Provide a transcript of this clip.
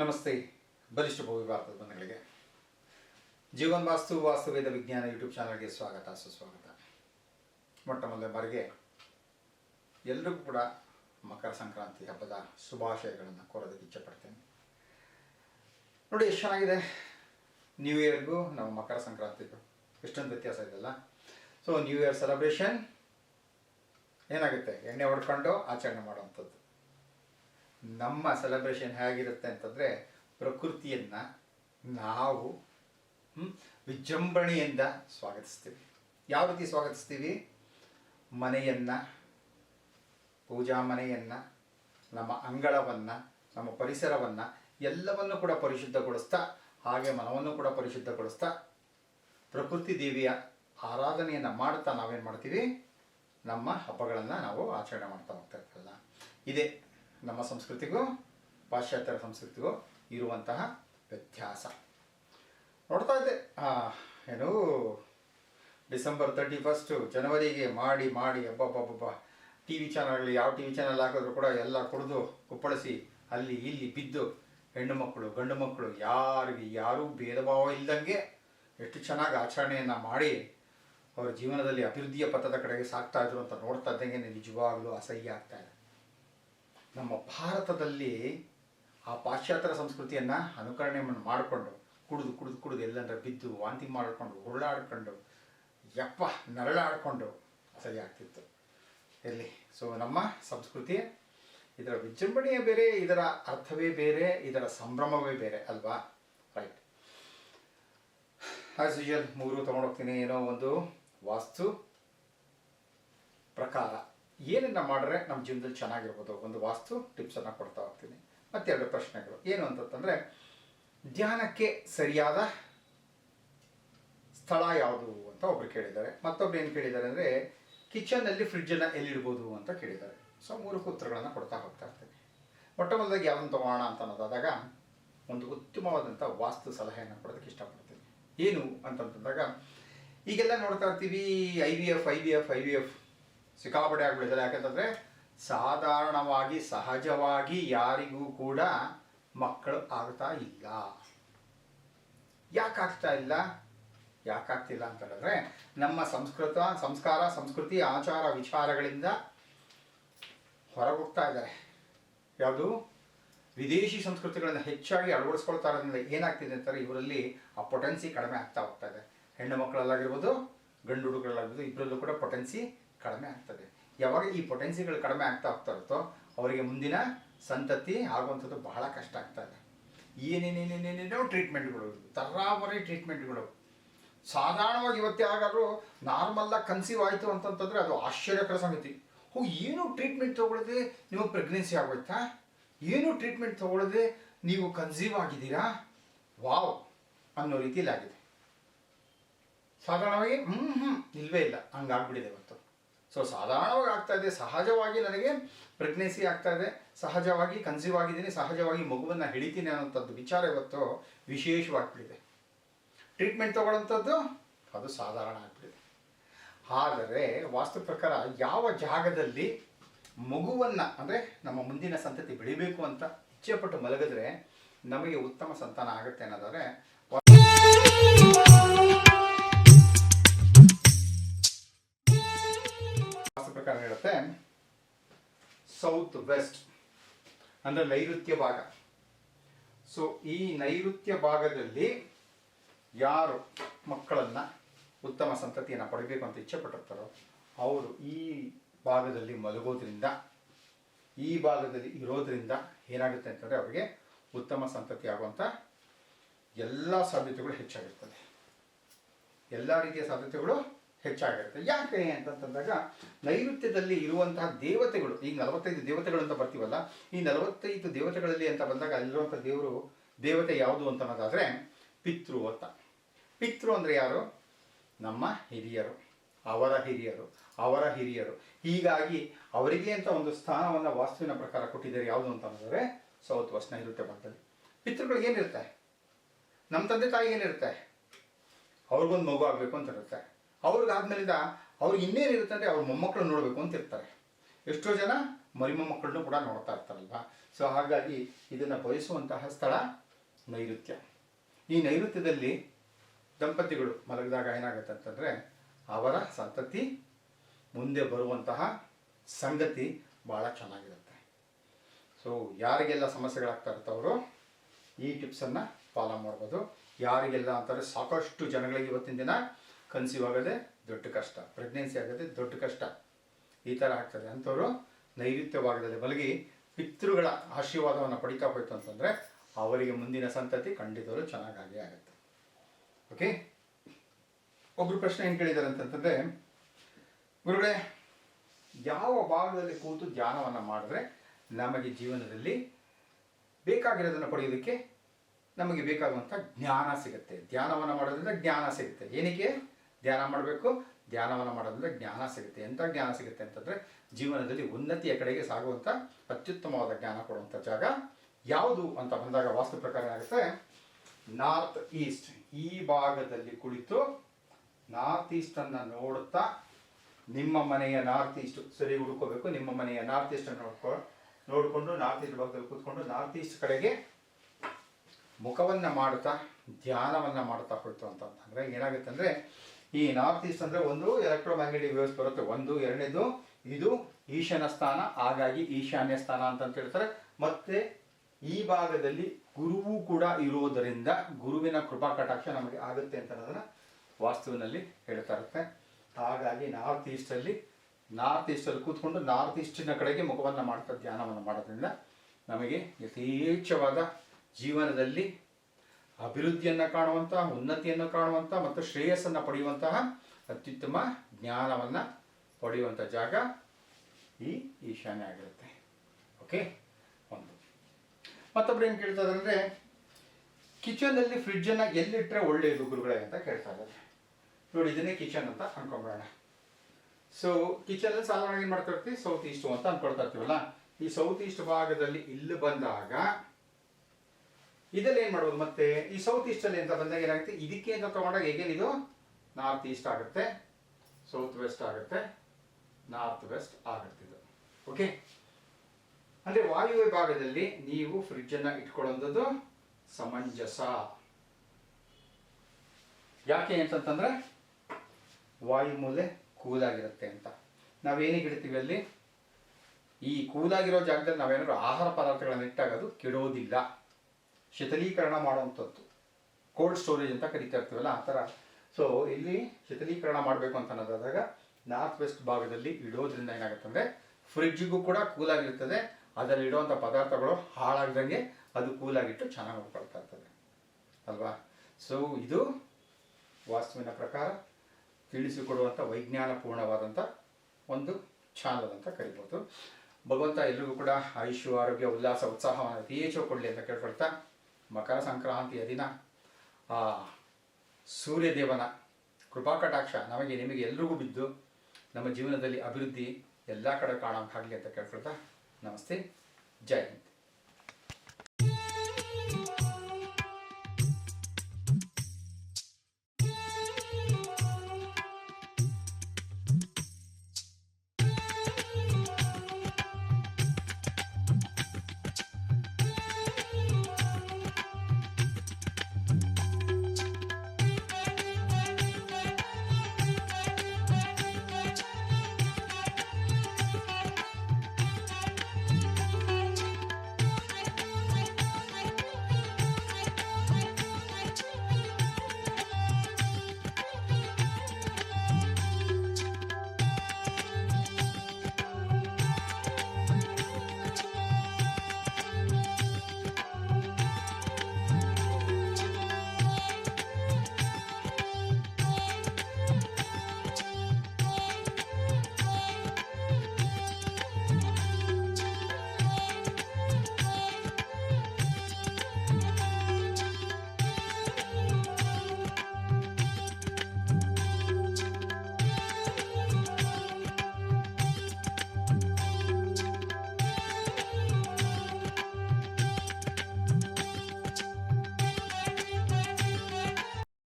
ನಮಸ್ತೆ, ಬಲಿಷ್ಠ ಭೂಮಿ ಭಾರತದ ಬಂಧುಗಳಿಗೆ. ಜೀವನ್ ವಾಸ್ತು ವಾಸ್ತುವೇದ ವಿಜ್ಞಾನ ಯೂಟ್ಯೂಬ್ ಚಾನಲ್ಗೆ ಸ್ವಾಗತ, ಸುಸ್ವಾಗತ. ಮೊಟ್ಟ ಮೊದಲ ಬಾರಿಗೆ ಎಲ್ರಿಗೂ ಕೂಡ ಮಕರ ಸಂಕ್ರಾಂತಿ ಹಬ್ಬದ ಶುಭಾಶಯಗಳನ್ನು ಕೋರೋದಕ್ಕೆ ಇಚ್ಛೆಪಡ್ತೇನೆ. ನೋಡಿ, ಎಷ್ಟು ಚೆನ್ನಾಗಿದೆ. ನ್ಯೂ ಇಯರ್ಗೂ ನಾವು ಮಕರ ಸಂಕ್ರಾಂತಿಗೂ ಎಷ್ಟೊಂದು ವ್ಯತ್ಯಾಸ ಇದೆಲ್ಲ ಸೊ ನ್ಯೂ ಇಯರ್ ಸೆಲೆಬ್ರೇಷನ್ ಏನಾಗುತ್ತೆ? ಎಣ್ಣೆ ಹೊಡ್ಕೊಂಡು ಆಚರಣೆ ಮಾಡುವಂಥದ್ದು. ನಮ್ಮ ಸೆಲೆಬ್ರೇಷನ್ ಹೇಗಿರುತ್ತೆ ಅಂತಂದರೆ ಪ್ರಕೃತಿಯನ್ನು ನಾವು ವಿಜೃಂಭಣೆಯಿಂದ ಸ್ವಾಗತಿಸ್ತೀವಿ. ಯಾವ ರೀತಿ ಸ್ವಾಗತಿಸ್ತೀವಿ? ಮನೆಯನ್ನು, ಪೂಜಾ ಮನೆಯನ್ನು, ನಮ್ಮ ಅಂಗಳವನ್ನು, ನಮ್ಮ ಪರಿಸರವನ್ನು ಎಲ್ಲವನ್ನು ಕೂಡ ಪರಿಶುದ್ಧಗೊಳಿಸ್ತಾ, ಹಾಗೆ ಮನವನ್ನು ಕೂಡ ಪರಿಶುದ್ಧಗೊಳಿಸ್ತಾ ಪ್ರಕೃತಿ ದೇವಿಯ ಆರಾಧನೆಯನ್ನು ಮಾಡ್ತಾ ನಾವೇನು ಮಾಡ್ತೀವಿ? ನಮ್ಮ ಹಬ್ಬಗಳನ್ನು ನಾವು ಆಚರಣೆ ಮಾಡ್ತಾ ಹೋಗ್ತಾ ಇರ್ತೀವಲ್ಲ. ಇದೇ ನಮ್ಮ ಸಂಸ್ಕೃತಿಗೂ, ಪಾಶ್ಚಾತ್ಯರ ಸಂಸ್ಕೃತಿಗೂ ಇರುವಂತಹ ವ್ಯತ್ಯಾಸ. ನೋಡ್ತಾ ಇದ್ದೆ. ಏನು, ಡಿಸೆಂಬರ್ ತರ್ಟಿ ಫಸ್ಟು ಜನವರಿಗೆ ಮಾಡಿ ಮಾಡಿ ಅಬ್ಬಬ್ಬಬ್ಬ ಟಿ ವಿ ಚಾನಲ್ಗಳಲ್ಲಿ ಯಾವ ಟಿ ವಿ ಚಾನಲ್ ಹಾಕಿದ್ರು ಕೂಡ ಎಲ್ಲ ಕುಡಿದು, ಕುಪ್ಪಳಿಸಿ, ಅಲ್ಲಿ ಇಲ್ಲಿ ಬಿದ್ದು, ಹೆಣ್ಣು ಮಕ್ಕಳು, ಗಂಡು ಮಕ್ಕಳು, ಯಾರಿಗೆ ಯಾರೂ ಭೇದ ಭಾವ ಇಲ್ದಂಗೆ ಎಷ್ಟು ಚೆನ್ನಾಗಿ ಆಚರಣೆಯನ್ನು ಮಾಡಿ, ಅವರ ಜೀವನದಲ್ಲಿ ಅಭಿವೃದ್ಧಿಯ ಪಥದ ಕಡೆಗೆ ಸಾಕ್ತಾ ಇದ್ರು ಅಂತ ನೋಡ್ತಾ ಇದ್ದಂಗೆ ನಿಜವಾಗ್ಲೂ ಅಸಹ್ಯ ಆಗ್ತಾ ಇದೆ. ನಮ್ಮ ಭಾರತದಲ್ಲಿ ಆ ಪಾಶ್ಚಾತ್ಯ ಸಂಸ್ಕೃತಿಯನ್ನು ಅನುಕರಣೆ ಮಾಡಿಕೊಂಡು, ಕುಡಿದು ಕುಡಿದು ಕುಡಿದು ಎಲ್ಲಂದ್ರೆ ಬಿದ್ದು, ವಾಂತಿ ಮಾಡಿಕೊಂಡು, ಉರುಳಾಡ್ಕೊಂಡು, ಯಪ್ಪ, ನರಳಾಡ್ಕೊಂಡು ಸರಿ ಆಗ್ತಿತ್ತು. ಇರಲಿ. ಸೊ ನಮ್ಮ ಸಂಸ್ಕೃತಿ ಇದರ ವಿಜೃಂಭಣೆಯೇ ಬೇರೆ, ಇದರ ಅರ್ಥವೇ ಬೇರೆ, ಇದರ ಸಂಭ್ರಮವೇ ಬೇರೆ ಅಲ್ವಾ? ರೈಟ್ ಆಸ್ ಯೂಶಲ್ ಮೂರು ತೊಗೊಂಡೋಗ್ತೀನಿ ಏನೋ ಒಂದು ವಾಸ್ತು ಪ್ರಕಾರ. ಏನನ್ನ ಮಾಡಿದ್ರೆ ನಮ್ಮ ಜೀವನದಲ್ಲಿ ಚೆನ್ನಾಗಿರ್ಬೋದು, ಒಂದು ವಾಸ್ತು ಟಿಪ್ಸನ್ನು ಕೊಡ್ತಾ ಹೋಗ್ತೀನಿ. ಮತ್ತೆರಡು ಪ್ರಶ್ನೆಗಳು. ಏನು ಅಂತಂತಂದರೆ, ಧ್ಯಾನಕ್ಕೆ ಸರಿಯಾದ ಸ್ಥಳ ಯಾವುದು ಅಂತ ಒಬ್ರು ಕೇಳಿದ್ದಾರೆ. ಮತ್ತೊಬ್ರು ಏನು ಕೇಳಿದ್ದಾರೆ ಅಂದರೆ ಕಿಚನಲ್ಲಿ ಫ್ರಿಡ್ಜನ್ನು ಎಲ್ಲಿಡ್ಬೋದು ಅಂತ ಕೇಳಿದ್ದಾರೆ. ಸೊ ಮೂರು ಉತ್ತರಗಳನ್ನು ಕೊಡ್ತಾ ಹೋಗ್ತಾ ಇರ್ತೀನಿ. ಮೊಟ್ಟ ಮೊದಲಾಗಿ ಯಾವ್ದನ್ನು ತಗೋಣ ಅಂತ ಅನ್ನೋದಾದಾಗ, ಒಂದು ಉತ್ತಮವಾದಂಥ ವಾಸ್ತು ಸಲಹೆಯನ್ನು ಕೊಡೋದಕ್ಕೆ ಇಷ್ಟಪಡ್ತೀನಿ. ಏನು ಅಂತಂತಂದಾಗ, ಈಗೆಲ್ಲ ನೋಡ್ತಾ ಇರ್ತೀವಿ, I V F, I V F, I V F. ಸಿಕ್ಕಾಪಟ್ಟೆ ಆಗ್ಬಿಟ್ಟಿದ್ದಾರೆ ಯಾಕಂತಂದರೆ ಸಾಧಾರಣವಾಗಿ, ಸಹಜವಾಗಿ ಯಾರಿಗೂ ಕೂಡ ಮಕ್ಕಳು ಆಗ್ತಾ ಇಲ್ಲ. ಯಾಕೆ ಆಗ್ತಾ ಇಲ್ಲ? ಯಾಕಾಗ್ತಿಲ್ಲ ಅಂತ ಹೇಳಿದ್ರೆ ನಮ್ಮ ಸಂಸ್ಕೃತ, ಸಂಸ್ಕಾರ, ಸಂಸ್ಕೃತಿ, ಆಚಾರ, ವಿಚಾರಗಳಿಂದ ಹೊರಗೋಗ್ತಾ ಇದ್ದಾರೆ. ಯಾವುದು? ವಿದೇಶಿ ಸಂಸ್ಕೃತಿಗಳನ್ನು ಹೆಚ್ಚಾಗಿ ಅಳವಡಿಸ್ಕೊಳ್ತಾ ಇರೋದ್ರಿಂದ ಏನಾಗ್ತಿದೆ ಅಂತಾರೆ ಇವರಲ್ಲಿ ಆ ಪೊಟೆನ್ಸಿ ಕಡಿಮೆ ಆಗ್ತಾ ಹೋಗ್ತಾ ಇದೆ. ಹೆಣ್ಣು ಮಕ್ಕಳಲ್ಲಾಗಿರ್ಬೋದು, ಗಂಡು ಹುಡುಗರಲ್ಲಾಗಿರ್ಬೋದು ಇಬ್ಬರಲ್ಲೂ ಕೂಡ ಪೊಟೆನ್ಸಿ ಕಡಿಮೆ ಆಗ್ತದೆ. ಯಾವಾಗ ಈ ಪೊಟೆನ್ಸಿಗಳು ಕಡಿಮೆ ಆಗ್ತಾ ಹೋಗ್ತಾ ಇರುತ್ತೋ ಅವರಿಗೆ ಮುಂದಿನ ಸಂತತಿ ಆಗುವಂಥದ್ದು ಬಹಳ ಕಷ್ಟ ಆಗ್ತಾ ಇದೆ. ಏನೇನೇನೇನೇನೇನೋ ಟ್ರೀಟ್ಮೆಂಟ್ಗಳು ತರಾವರಿ ಟ್ರೀಟ್ಮೆಂಟ್ಗಳು ಸಾಧಾರಣವಾಗಿ ಇವತ್ತು ಯಾರಾದ್ರೂ ನಾರ್ಮಲ್ಲಾಗಿ ಕನ್ಸೀವ್ ಆಯಿತು ಅಂತಂತಂದರೆ ಅದು ಆಶ್ಚರ್ಯಕರ ಸಂಗತಿ. ಹೋ ಏನು ಟ್ರೀಟ್ಮೆಂಟ್ ತೊಗೊಳ್ಳದೆ ನೀವು ಪ್ರೆಗ್ನೆನ್ಸಿ ಆಗೋಯ್ತಾ? ಏನು ಟ್ರೀಟ್ಮೆಂಟ್ ತೊಗೊಳ್ಳದೆ ನೀವು ಕನ್ಸೀವ್ ಆಗಿದ್ದೀರಾ? ವಾವ್, ಅನ್ನೋ ರೀತಿಯಲ್ಲಿ ಆಗಿದೆ. ಸಾಧಾರಣವಾಗಿ ಹ್ಞೂ ಹ್ಞೂ ಇಲ್ಲವೇ ಇಲ್ಲ, ಹಂಗಾಗ್ಬಿಟ್ಟಿದೆ ಇವತ್ತು. ಸೊ ಸಾಧಾರಣವಾಗಿ ಆಗ್ತಾ ಇದೆ. ಸಹಜವಾಗಿ ನನಗೆ ಪ್ರೆಗ್ನೆನ್ಸಿ ಆಗ್ತಾ ಇದೆ. ಸಹಜವಾಗಿ ಕನ್ಸೀವ್ ಆಗಿದ್ದೀನಿ. ಸಹಜವಾಗಿ ಮಗುವನ್ನು ಹಿಡಿತೀನಿ ಅನ್ನೋಂಥದ್ದು ವಿಚಾರ ಇವತ್ತು ವಿಶೇಷವಾಗ್ಬಿಟ್ಟಿದೆ. ಟ್ರೀಟ್ಮೆಂಟ್ ತಗೊಳ್ಳೋಂಥದ್ದು ಅದು ಸಾಧಾರಣ ಆಗ್ಬಿಟ್ಟಿದೆ. ಆದರೆ ವಾಸ್ತು ಪ್ರಕಾರ ಯಾವ ಜಾಗದಲ್ಲಿ ಮಗುವನ್ನು, ಅಂದರೆ ನಮ್ಮ ಮುಂದಿನ ಸಂತತಿ ಬೆಳಿಬೇಕು ಅಂತ ಇಚ್ಛೆಪಟ್ಟು ಮಲಗಿದ್ರೆ ನಮಗೆ ಉತ್ತಮ ಸಂತಾನ ಆಗುತ್ತೆ ಅನ್ನೋದಾದ್ರೆ ಪ್ರಕಾರ ಹೇಳುತ್ತೆ ಸೌತ್ ವೆಸ್ಟ್ ಅಂದರೆ ನೈಋತ್ಯ ಭಾಗ. ಸೊ ಈ ನೈಋತ್ಯ ಭಾಗದಲ್ಲಿ ಯಾರು ಮಕ್ಕಳನ್ನು ಉತ್ತಮ ಸಂತತಿಯನ್ನು ಪಡಿಬೇಕು ಅಂತ ಇಚ್ಛೆ ಪಟ್ಟಿರ್ತಾರೋ, ಅವರು ಈ ಭಾಗದಲ್ಲಿ ಮಲಗೋದ್ರಿಂದ, ಈ ಭಾಗದಲ್ಲಿ ಇರೋದ್ರಿಂದ ಏನಾಗುತ್ತೆ ಅಂತಂದರೆ ಅವರಿಗೆ ಉತ್ತಮ ಸಂತತಿ ಆಗುವಂಥ ಎಲ್ಲ ಸಾಧ್ಯತೆಗಳು ಹೆಚ್ಚಾಗಿರ್ತದೆ. ಎಲ್ಲ ರೀತಿಯ ಸಾಧ್ಯತೆಗಳು ಹೆಚ್ಚಾಗಿರುತ್ತೆ ಯಾಕೆ ಅಂತಂತಂದಾಗ ನೈಋತ್ಯದಲ್ಲಿ ಇರುವಂತಹ ದೇವತೆಗಳು, ಈ ನಲವತ್ತೈದು ದೇವತೆಗಳು ಅಂತ ಬರ್ತೀವಲ್ಲ, ಈ ನಲವತ್ತೈದು ದೇವತೆಗಳಲ್ಲಿ ಅಂತ ಬಂದಾಗ ಅಲ್ಲಿರುವಂಥ ದೇವರು, ದೇವತೆ ಯಾವುದು ಅಂತ ಅನ್ನೋದಾದರೆ ಪಿತೃ ಅಂತ. ಪಿತೃ ಅಂದರೆ ಯಾರು? ನಮ್ಮ ಹಿರಿಯರು, ಅವರ ಹಿರಿಯರು ಅವರ ಹಿರಿಯರು. ಹೀಗಾಗಿ ಅವರಿಗೆ ಅಂತ ಒಂದು ಸ್ಥಾನವನ್ನು ವಾಸ್ತುವಿನ ಪ್ರಕಾರ ಕೊಟ್ಟಿದ್ದಾರೆ ಯಾವುದು ಅಂತ ಅನ್ನೋದಾದರೆ ಸೌತ್, ವೆಸ್ಟ್, ನೈಋತ್ಯ ಭಾಗದಲ್ಲಿ. ಪಿತೃಗಳು ಏನಿರುತ್ತೆ? ನಮ್ಮ ತಂದೆ ತಾಯಿ ಏನಿರುತ್ತೆ? ಅವ್ರಿಗೊಂದು ಮಗು ಆಗಬೇಕು ಅಂತ ಇರುತ್ತೆ. ಅವ್ರಿಗಾದ್ಮೇಲಿಂದ ಅವ್ರಿಗೆ ಇನ್ನೇನಿರುತ್ತೆ ಅಂದರೆ ಅವ್ರ ಮೊಮ್ಮಕ್ಕಳು ನೋಡಬೇಕು ಅಂತ ಇರ್ತಾರೆ. ಎಷ್ಟೋ ಜನ ಮರಿಮೊಮ್ಮಕ್ಕಳನ್ನು ಮಕ್ಕಳನ್ನು ಕೂಡ ನೋಡ್ತಾ ಇರ್ತಾರಲ್ವ? ಸೊ ಹಾಗಾಗಿ ಇದನ್ನು ಬಯಸುವಂತಹ ಸ್ಥಳ ನೈಋತ್ಯ. ಈ ನೈಋತ್ಯದಲ್ಲಿ ದಂಪತಿಗಳು ಮಲಗಿದಾಗ ಏನಾಗುತ್ತೆ ಅಂತಂದರೆ ಅವರ ಸಂತತಿ ಮುಂದೆ ಬರುವಂತಹ ಸಂಗತಿ ಭಾಳ ಚೆನ್ನಾಗಿರುತ್ತೆ. ಸೊ ಯಾರಿಗೆಲ್ಲ ಸಮಸ್ಯೆಗಳಾಗ್ತಾ ಇರ್ತಾವ್ರೋ ಈ ಟಿಪ್ಸನ್ನು ಫಾಲೋ ಮಾಡ್ಬೋದು. ಯಾರಿಗೆಲ್ಲ ಅಂತಾರೆ ಸಾಕಷ್ಟು ಜನಗಳಿಗೆ ಇವತ್ತಿನ ದಿನ ಕನ್ಸೀವ್ ಆಗೋದೇ ದೊಡ್ಡ ಕಷ್ಟ ಪ್ರೆಗ್ನೆನ್ಸಿ ಆಗೋದೇ ದೊಡ್ಡ ಕಷ್ಟ ಈ ಥರ ಆಗ್ತದೆ. ಅಂಥವರು ನೈಋತ್ಯ ಭಾಗದಲ್ಲಿ ಮಲಗಿ ಪಿತೃಗಳ ಆಶೀರ್ವಾದವನ್ನು ಪಡಿತಾ ಹೋಯ್ತು ಅಂತಂದರೆ ಅವರಿಗೆ ಮುಂದಿನ ಸಂತತಿ ಖಂಡಿತವರು ಚೆನ್ನಾಗಾಗೇ ಆಗುತ್ತೆ. ಓಕೆ ಒಬ್ಬರು ಪ್ರಶ್ನೆ ಏನು ಕೇಳಿದ್ದಾರೆ ಅಂತಂತಂದರೆ ಗುರುಗಳೇ, ಯಾವ ಭಾಗದಲ್ಲಿ ಕೂತು ಧ್ಯಾನವನ್ನು ಮಾಡಿದ್ರೆ ನಮಗೆ ಜೀವನದಲ್ಲಿ ಬೇಕಾಗಿರೋದನ್ನು ಪಡೆಯೋದಕ್ಕೆ ನಮಗೆ ಬೇಕಾಗುವಂಥ ಜ್ಞಾನ ಸಿಗುತ್ತೆ. ಧ್ಯಾನವನ್ನು ಮಾಡೋದ್ರಿಂದ ಜ್ಞಾನ ಸಿಗುತ್ತೆ. ಏನಕ್ಕೆ? ಧ್ಯಾನ ಮಾಡಬೇಕು. ಧ್ಯಾನವನ್ನು ಮಾಡೋದ್ರಿಂದ ಜ್ಞಾನ ಸಿಗುತ್ತೆ. ಎಂಥ ಜ್ಞಾನ ಸಿಗುತ್ತೆ ಅಂತಂದರೆ ಜೀವನದಲ್ಲಿ ಉನ್ನತಿಯ ಕಡೆಗೆ ಸಾಗುವಂಥ ಅತ್ಯುತ್ತಮವಾದ ಜ್ಞಾನ ಕೊಡುವಂಥ ಜಾಗ ಯಾವುದು ಅಂತ ಬಂದಾಗ ವಾಸ್ತು ಪ್ರಕಾರ ಏನಾಗುತ್ತೆ? ನಾರ್ತ್ ಈಸ್ಟ್ ಈ ಭಾಗದಲ್ಲಿ ಕುಳಿತು ನಾರ್ತ್ ಈಸ್ಟನ್ನು ನೋಡುತ್ತಾ ನಿಮ್ಮ ಮನೆಯ ನಾರ್ತ್ ಈಸ್ಟ್ ಸರಿ ಹುಡ್ಕೋಬೇಕು. ನಿಮ್ಮ ಮನೆಯ ನಾರ್ತ್ ಈಸ್ಟನ್ನು ನೋಡ್ಕೊ, ನೋಡಿಕೊಂಡು ನಾರ್ತ್ ಈಸ್ಟ್ ಭಾಗದಲ್ಲಿ ಕೂತ್ಕೊಂಡು ನಾರ್ತ್ ಈಸ್ಟ್ ಕಡೆಗೆ ಮುಖವನ್ನು ಮಾಡುತ್ತಾ ಧ್ಯಾನವನ್ನು ಮಾಡ್ತಾ ಕೊಡ್ತು ಅಂತ ಅಂದರೆ ಏನಾಗುತ್ತೆ ಅಂದರೆ ಈ ನಾರ್ತ್ ಈಸ್ಟ್ ಅಂದರೆ ಒಂದು ಎಲೆಕ್ಟ್ರೋ ಮ್ಯಾಗ್ನೆಟಿಕ್ ವೇವ್ಸ್ ಬರುತ್ತೆ. ಒಂದು, ಎರಡನೇದು ಇದು ಈಶಾನ್ಯ ಸ್ಥಾನ, ಹಾಗಾಗಿ ಈಶಾನ್ಯ ಸ್ಥಾನ ಅಂತ ಹೇಳ್ತಾರೆ. ಮತ್ತೆ ಈ ಭಾಗದಲ್ಲಿ ಗುರುವು ಕೂಡ ಇರುವುದರಿಂದ ಗುರುವಿನ ಕೃಪಾ ಕಟಾಕ್ಷ ನಮಗೆ ಆಗುತ್ತೆ ಅಂತ ಅನ್ನೋದನ್ನ ವಾಸ್ತುವಿನಲ್ಲಿ ಹೇಳ್ತಾ ಇರುತ್ತೆ. ಹಾಗಾಗಿ ನಾರ್ತ್ ಈಸ್ಟಲ್ಲಿ ನಾರ್ತ್ ಈಸ್ಟಲ್ಲಿ ಕೂತ್ಕೊಂಡು ನಾರ್ತ್ ಈಸ್ಟಿನ ಕಡೆಗೆ ಮುಖವನ್ನು ಮಾಡ್ತಾ ಧ್ಯಾನವನ್ನು ಮಾಡೋದ್ರಿಂದ ನಮಗೆ ಯಥೇಚ್ಛವಾದ ಜೀವನದಲ್ಲಿ ಅಭಿವೃದ್ಧಿಯನ್ನು ಕಾಣುವಂತಹ, ಉನ್ನತಿಯನ್ನು ಕಾಣುವಂಥ ಮತ್ತು ಶ್ರೇಯಸ್ಸನ್ನು ಪಡೆಯುವಂತಹ ಅತ್ಯುತ್ತಮ ಜ್ಞಾನವನ್ನು ಪಡೆಯುವಂಥ ಜಾಗ ಈ ಈಶಾನ್ಯ ಆಗಿರುತ್ತೆ. ಓಕೆ ಒಂದು. ಮತ್ತೊಬ್ರು ಏನು ಕೇಳ್ತಾ ಇದ್ದಾರೆ ಅಂದರೆ ಕಿಚನಲ್ಲಿ ಫ್ರಿಡ್ಜನ್ನು ಎಲ್ಲಿಟ್ಟರೆ ಒಳ್ಳೆಯದು ಗುರುಗಳೇ ಅಂತ ಕೇಳ್ತಾ ಇದ್ದಾರೆ. ನೋಡಿ, ಇದನ್ನೇ ಕಿಚನ್ ಅಂತ ಅನ್ಕೊಂಬಿಡೋಣ ಸೊ ಕಿಚನಲ್ಲಿ ಸಾಧಾರಣ ಏನು ಮಾಡ್ತಾ ಇರ್ತೀವಿ? ಸೌತ್ ಈಸ್ಟು ಅಂತ ಅನ್ಕೊಳ್ತಾ ಇರ್ತೀವಲ್ಲ? ಈ ಸೌತ್ ಈಸ್ಟ್ ಭಾಗದಲ್ಲಿ ಇಲ್ಲಿ ಬಂದಾಗ ಇದರಲ್ಲಿ ಏನು ಮಾಡ್ಬೋದು ಮತ್ತೆ? ಈ ಸೌತ್ ಈಸ್ಟಲ್ಲಿ ಅಂತ ಬಂದಾಗ ಏನಾಗುತ್ತೆ? ಇದಕ್ಕೆ ಅಂತ ತಗೊಂಡಾಗ ಹೇಗೇನು ಇದು? ನಾರ್ತ್ ಈಸ್ಟ್ ಆಗುತ್ತೆ ಸೌತ್ ವೆಸ್ಟ್ ಆಗುತ್ತೆ ನಾರ್ತ್ ವೆಸ್ಟ್ ಆಗುತ್ತೆ ಇದು. ಓಕೆ ಅಂದರೆ ವಾಯುವ್ಯ ವಿಭಾಗದಲ್ಲಿ ನೀವು ಫ್ರಿಡ್ಜನ್ನು ಇಟ್ಕೊಳ್ಳೋಂಥದ್ದು ಸಮಂಜಸ. ಯಾಕೆ ಅಂತಂತಂದರೆ ವಾಯು ಮೂಲೆ ಕೂಲಾಗಿರುತ್ತೆ ಅಂತ. ನಾವೇನಿಗೆ ಇಡ್ತೀವಿ ಅಲ್ಲಿ? ಈ ಕೂದಾಗಿರೋ ಜಾಗದಲ್ಲಿ ನಾವೇನಾದ್ರು ಆಹಾರ ಪದಾರ್ಥಗಳನ್ನು ಇಟ್ಟಾಗ ಅದು ಕೆಡೋದಿಲ್ಲ. ಶೀತಲೀಕರಣ ಮಾಡುವಂಥದ್ದು. ಕೋಲ್ಡ್ ಸ್ಟೋರೇಜ್ ಅಂತ ಕರಿತಾ ಇರ್ತೀವಲ್ಲ, ಆ ಥರ. ಸೊ ಇಲ್ಲಿ ಶೀತಲೀಕರಣ ಮಾಡಬೇಕು ಅಂತ ಅನ್ನೋದಾದಾಗ ನಾರ್ತ್ ವೆಸ್ಟ್ ಭಾಗದಲ್ಲಿ ಇಡೋದ್ರಿಂದ ಏನಾಗುತ್ತೆ ಅಂದರೆ ಫ್ರಿಡ್ಜಿಗೂ ಕೂಡ ಕೂಲಾಗಿರ್ತದೆ ಅದರಲ್ಲಿ ಇಡುವಂಥ ಪದಾರ್ಥಗಳು ಹಾಳಾಗ್ದಂಗೆ ಅದು ಕೂಲಾಗಿಟ್ಟು ಚೆನ್ನಾಗಿ ನೋಡ್ಕೊಳ್ತಾ ಇರ್ತದೆ. ಅಲ್ವಾ? ಸೊ ಇದು ವಾಸ್ತುವಿನ ಪ್ರಕಾರ ತಿಳಿಸಿಕೊಡುವಂಥ ವೈಜ್ಞಾನಪೂರ್ಣವಾದಂಥ ಒಂದು ಚಾನಲ್ ಅಂತ ಕರಿಬೋದು. ಭಗವಂತ ಎಲ್ರಿಗೂ ಕೂಡ ಆಯುಷ್ಯ ಆರೋಗ್ಯ, ಉಲ್ಲಾಸ, ಉತ್ಸಾಹವನ್ನು ಅತಿ ಹೆಚ್ಚು ಕೊಡಲಿ ಅಂತ ಕೇಳ್ಕೊಳ್ತಾ ಮಕರ ಸಂಕ್ರಾಂತಿಯ ದಿನ, ಆ, ಸೂರ್ಯದೇವನ ಕೃಪಾಕಟಾಕ್ಷ ನಮಗೆ ನಿಮಗೆ ಎಲ್ರಿಗೂ ಬಿದ್ದು ನಮ್ಮ ಜೀವನದಲ್ಲಿ ಅಭಿವೃದ್ಧಿ ಎಲ್ಲ ಕಡೆ ಕಾಣೋಕ್ಕಾಗಲಿ ಅಂತ ಕೇಳ್ಕೊಳ್ತಾ ನಮಸ್ತೆ. ಜೈ ಹಿಂದ್.